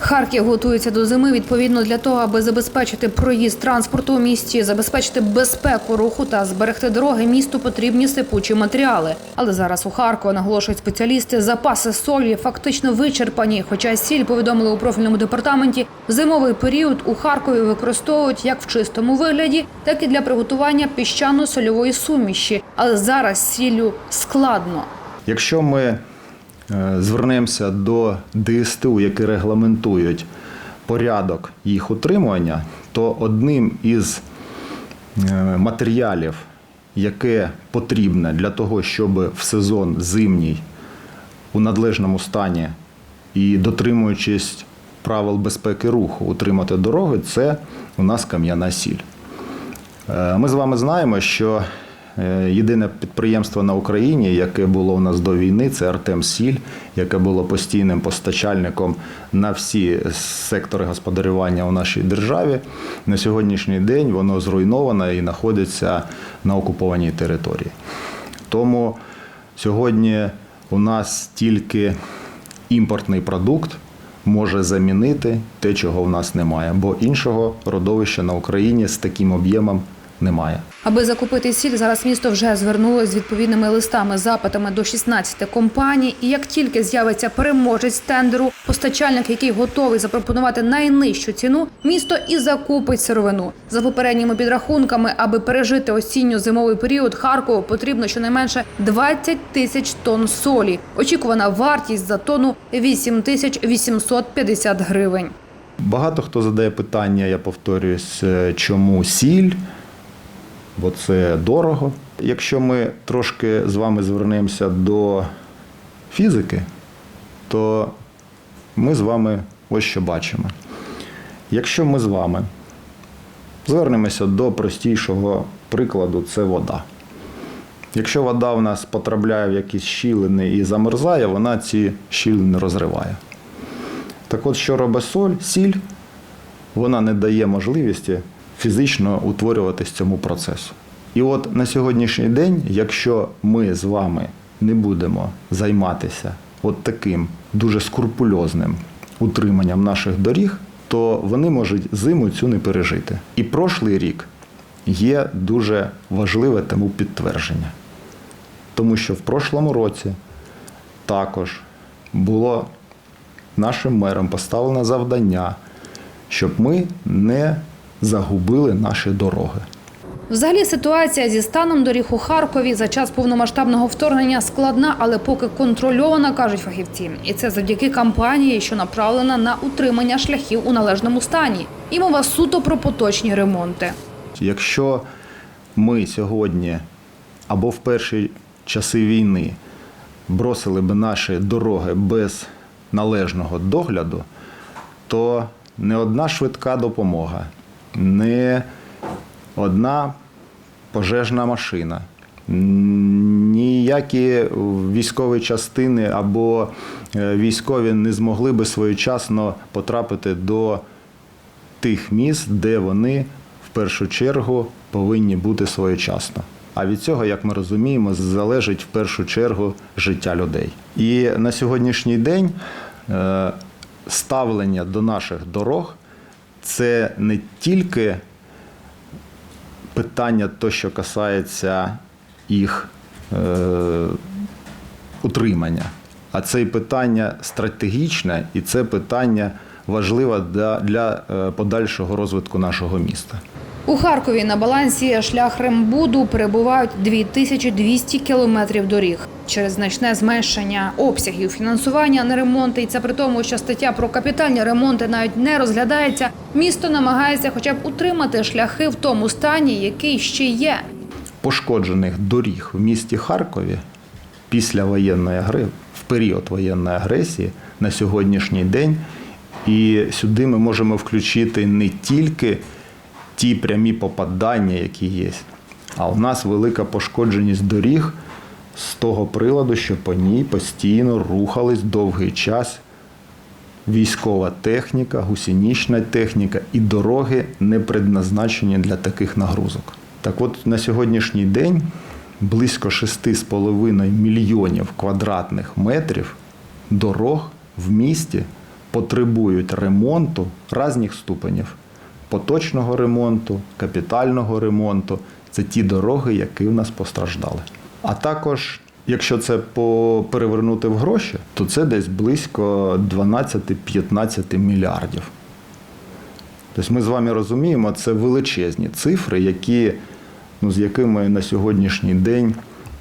Харків готується до зими відповідно для того, аби забезпечити проїзд транспорту у місті, забезпечити безпеку руху та зберегти дороги. Місту потрібні сипучі матеріали. Але зараз у Харкові наголошують спеціалісти, запаси солі фактично вичерпані. Хоча сіль повідомили у профільному департаменті, в зимовий період у Харкові використовують як в чистому вигляді, так і для приготування піщано-сольової суміші. Але зараз сіллю складно. Якщо ми звернемося до ДСТУ, які регламентують порядок їх утримування, то одним із е, матеріалів, яке потрібне для того, щоб в сезон зимній у надлежному стані і дотримуючись правил безпеки руху утримати дороги, це у нас кам'яна сіль. Е, Ми з вами знаємо, що е, єдине підприємство на Україні, яке було у нас до війни, це Артем Сіль, яке було постійним постачальником на всі сектори господарювання у нашій державі. На сьогоднішній день воно зруйноване і знаходиться на окупованій території. Тому сьогодні у нас тільки імпортний продукт може замінити те, чого в нас немає, бо іншого родовища на Україні з таким об'ємом немає. Аби закупити сіль, зараз місто вже звернулося з відповідними листами, запитами до 16 компаній. І як тільки з'явиться переможець тендеру, постачальник, який готовий запропонувати найнижчу ціну, місто і закупить сировину. За попередніми підрахунками, аби пережити осінньо-зимовий період, Харкову потрібно щонайменше 20 тисяч тонн солі. Очікувана вартість за тонну 8 тисяч 850 гривень. Багато хто задає питання, я повторююсь, е, чому сіль, бо це дорого. Якщо ми трошки з вами звернемося до фізики, то ми з вами ось що бачимо. Якщо ми з вами звернемося до простішого прикладу, це вода. Якщо вода в нас потрапляє в якісь щілини і замерзає, вона ці щілини розриває. Так от, що робить соль, сіль, вона не дає можливості фізично утворюватись цьому процесу. І от на сьогоднішній день, якщо ми з вами не будемо займатися от таким дуже скрупульозним утриманням наших доріг, то вони можуть зиму цю не пережити. І прошлий рік є дуже важливе тому підтвердження. Тому що в прошлому році також було нашим мером поставлено завдання, щоб ми не загубили наші дороги. Взагалі ситуація зі станом доріг у Харкові за час повномасштабного вторгнення складна, але поки контрольована, кажуть фахівці. І це завдяки кампанії, що направлена на утримання шляхів у належному стані. І мова суто про поточні ремонти. Якщо ми сьогодні або в перші часи війни бросили б наші дороги без належного догляду, то не одна швидка допомога, не одна пожежна машина, ніякі військові частини або е, військові не змогли би своєчасно потрапити до тих міст, де вони в першу чергу повинні бути своєчасно. А від цього, як ми розуміємо, залежить в першу чергу життя людей. І на сьогоднішній день е, ставлення до наших дорог це не тільки питання, то, що касається їх е, утримання, а це і питання стратегічне, і це питання важливе для, для е, подальшого розвитку нашого міста. У Харкові на балансі шлях Рембуду перебувають 2200 кілометрів доріг. Через значне зменшення обсягів фінансування на ремонти, і це при тому, що стаття про капітальні ремонти навіть не розглядається. Місто намагається хоча б утримати шляхи в тому стані, який ще є. пошкоджених доріг в місті Харкові після воєнної агресії, в період воєнної агресії на сьогоднішній день. І сюди ми можемо включити не тільки ті прямі попадання, які є, а у нас велика пошкодженість доріг з того приладу, що по ній постійно рухались довгий час військова техніка, гусенічна техніка і дороги не предназначені для таких нагрузок. Так от на сьогоднішній день близько 6,5 мільйонів квадратних метрів дорог в місті потребують ремонту різних ступенів поточного ремонту, капітального ремонту. Це ті дороги, які в нас постраждали. А також, якщо це перевернути в гроші, то це десь близько 12-15 мільярдів. Тобто ми з вами розуміємо, це величезні цифри, які, ну, з якими на сьогоднішній день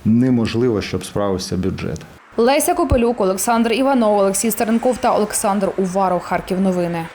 неможливо, щоб справився бюджет. Леся Копелюк, Олександр Іванов, Олексій Старенков та Олександр Уваров. Харків новини.